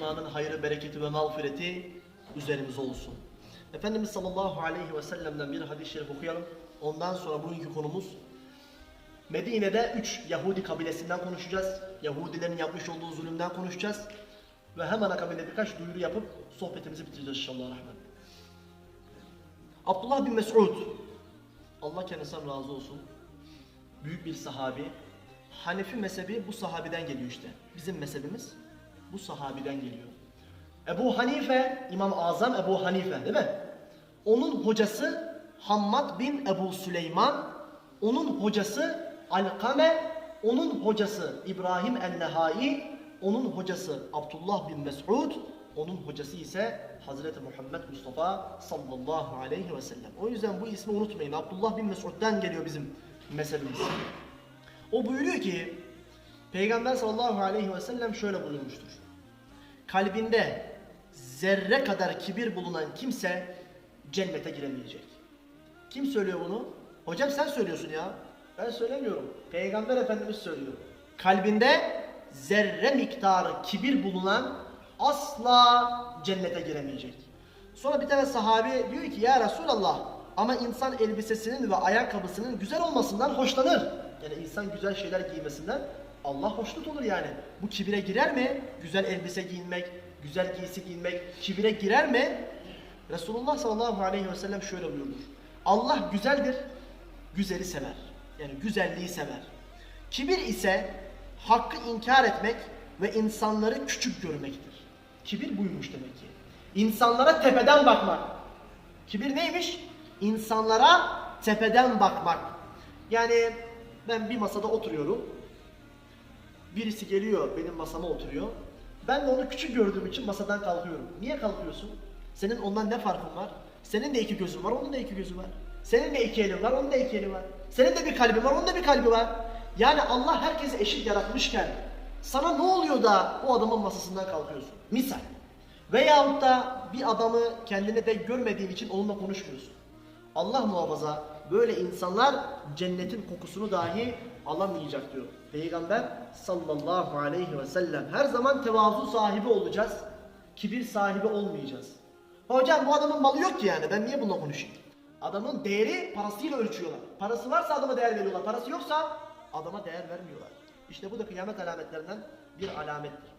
imanın hayrı, bereketi ve mağfireti üzerimize olsun. Efendimiz sallallahu aleyhi ve sellem'den bir hadis-i şerif okuyalım. Ondan sonra bugünkü konumuz Medine'de 3 Yahudi kabilesinden konuşacağız. Yahudilerin yapmış olduğu zulümden konuşacağız. Ve hemen akabinde birkaç duyuru yapıp sohbetimizi bitireceğiz inşallah rahmet. Abdullah bin Mes'ud Allah kendisinden razı olsun. Büyük bir sahabi. Hanefi mezhebi bu sahabiden geliyor işte. Bizim mezhebimiz bu sahabiden geliyor. Ebu Hanife, İmam Azam Ebu Hanife değil mi? Onun hocası Hammad bin Ebu Süleyman, onun hocası Alkame, onun hocası İbrahim el-Nehai, onun hocası Abdullah bin Mes'ud, onun hocası ise Hazreti Muhammed Mustafa sallallahu aleyhi ve sellem. O yüzden bu ismi unutmayın. Abdullah bin Mes'ud'dan geliyor bizim mezhebimiz. O buyuruyor ki Peygamber sallallahu aleyhi ve sellem şöyle buyurmuştur. Kalbinde zerre kadar kibir bulunan kimse cennete giremeyecek. Kim söylüyor bunu? Hocam sen söylüyorsun ya. Ben söylemiyorum. Peygamber Efendimiz söylüyor. Kalbinde zerre miktarı kibir bulunan asla cennete giremeyecek. Sonra bir tane sahabi diyor ki ya Resulallah ama insan elbisesinin ve ayakkabısının güzel olmasından hoşlanır. Yani insan güzel şeyler giymesinden Allah hoşnut olur yani. Bu kibire girer mi? Güzel elbise giyinmek, güzel giysi giyinmek kibire girer mi? Resulullah sallallahu aleyhi ve sellem şöyle buyurur. Allah güzeldir, güzeli sever. Yani güzelliği sever. Kibir ise hakkı inkar etmek ve insanları küçük görmektir. Kibir buymuş demek ki. İnsanlara tepeden bakmak. Kibir neymiş? İnsanlara tepeden bakmak. Yani ben bir masada oturuyorum. Birisi geliyor benim masama oturuyor. Ben de onu küçük gördüğüm için masadan kalkıyorum. Niye kalkıyorsun? Senin ondan ne farkın var? Senin de iki gözün var, onun da iki gözü var. Senin de iki elin var, onun da iki eli var. Senin de bir kalbin var, onun da bir kalbi var. Yani Allah herkesi eşit yaratmışken sana ne oluyor da o adamın masasından kalkıyorsun? Misal. Veyahut da bir adamı kendine de görmediğin için onunla konuşmuyorsun. Allah muhafaza böyle insanlar cennetin kokusunu dahi alamayacak diyor. Peygamber sallallahu aleyhi ve sellem her zaman tevazu sahibi olacağız. Kibir sahibi olmayacağız. Hocam bu adamın malı yok ki yani ben niye bununla konuşayım? Adamın değeri parasıyla ölçüyorlar. Parası varsa adama değer veriyorlar. Parası yoksa adama değer vermiyorlar. İşte bu da kıyamet alametlerinden bir alamettir.